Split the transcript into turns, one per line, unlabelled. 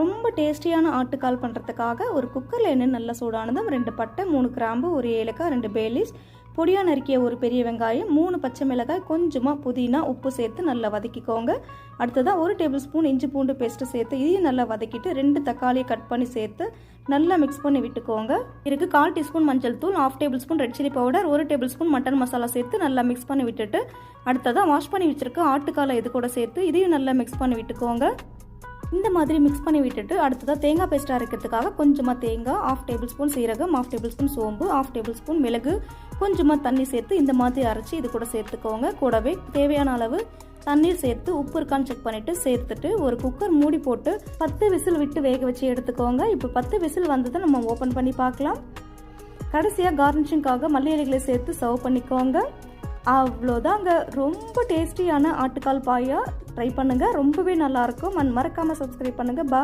ரொம்ப டேஸ்டியான ஆட்டுக்கால் பண்ணுறதுக்காக ஒரு குக்கரில் என்ன நல்லா சூடானதும் ரெண்டு பட்டை மூணு கிராம்பு ஒரு ஏலக்காய் ரெண்டு பேலிஸ் பொடியாக நறுக்கிய ஒரு பெரிய வெங்காயம் மூணு பச்சை மிளகாய் கொஞ்சமாக புதினா உப்பு சேர்த்து நல்லா வதக்கிக்கோங்க. அடுத்ததாக ஒரு டேபிள் ஸ்பூன் இஞ்சி பூண்டு பேஸ்ட்டு சேர்த்து இதையும் நல்லா வதக்கிட்டு ரெண்டு தக்காளியை கட் பண்ணி சேர்த்து நல்லா மிக்ஸ் பண்ணி விட்டுக்கோங்க. இதுக்கு கால் டீஸ்பூன் மஞ்சள் தூள் half tablespoon red chilli powder ஒரு டேபிள் ஸ்பூன் மட்டன் மசாலா சேர்த்து நல்லா மிக்ஸ் பண்ணி விட்டுட்டு அடுத்ததாக வாஷ் பண்ணி வச்சுருக்க ஆட்டுக்காலை இது கூட சேர்த்து இதையும் நல்லா மிக்ஸ் பண்ணி விட்டுக்கோங்க. இந்த மாதிரி மிக்ஸ் பண்ணி விட்டுட்டு அடுத்ததாக தேங்காய் பேஸ்ட்டாக அரைக்கிறதுக்காக கொஞ்சமாக தேங்காய் ஆஃப் டேபிள் ஸ்பூன் சீரகம் ஆஃப் டேபிள் ஸ்பூன் சோம்பு ஆஃப் டேபிள் ஸ்பூன் மிளகு கொஞ்சமாக தண்ணி சேர்த்து இந்த மாதிரி அரைச்சி இது கூட சேர்த்துக்கோங்க. கூடவே தேவையான அளவு தண்ணீர் சேர்த்து உப்பு இருக்கான்னு செக் பண்ணிவிட்டு சேர்த்துட்டு ஒரு குக்கர் மூடி போட்டு பத்து விசில் விட்டு வேக வச்சு எடுத்துக்கோங்க. இப்போ பத்து விசில் வந்ததை நம்ம ஓப்பன் பண்ணி பார்க்கலாம். கடைசியாக கார்னிஷிங்காக மல்லி இலைகளை சேர்த்து சர்வ் பண்ணிக்கோங்க. அவ்வளோதாங்க. ரொம்ப டேஸ்டியான ஆட்டுக்கால் பாயா. ட்ரை பண்ணுங்கள் ரொம்பவே நல்லாயிருக்கும். அண்ட் மறக்காமல் சப்ஸ்கிரைப் பண்ணுங்கள் பா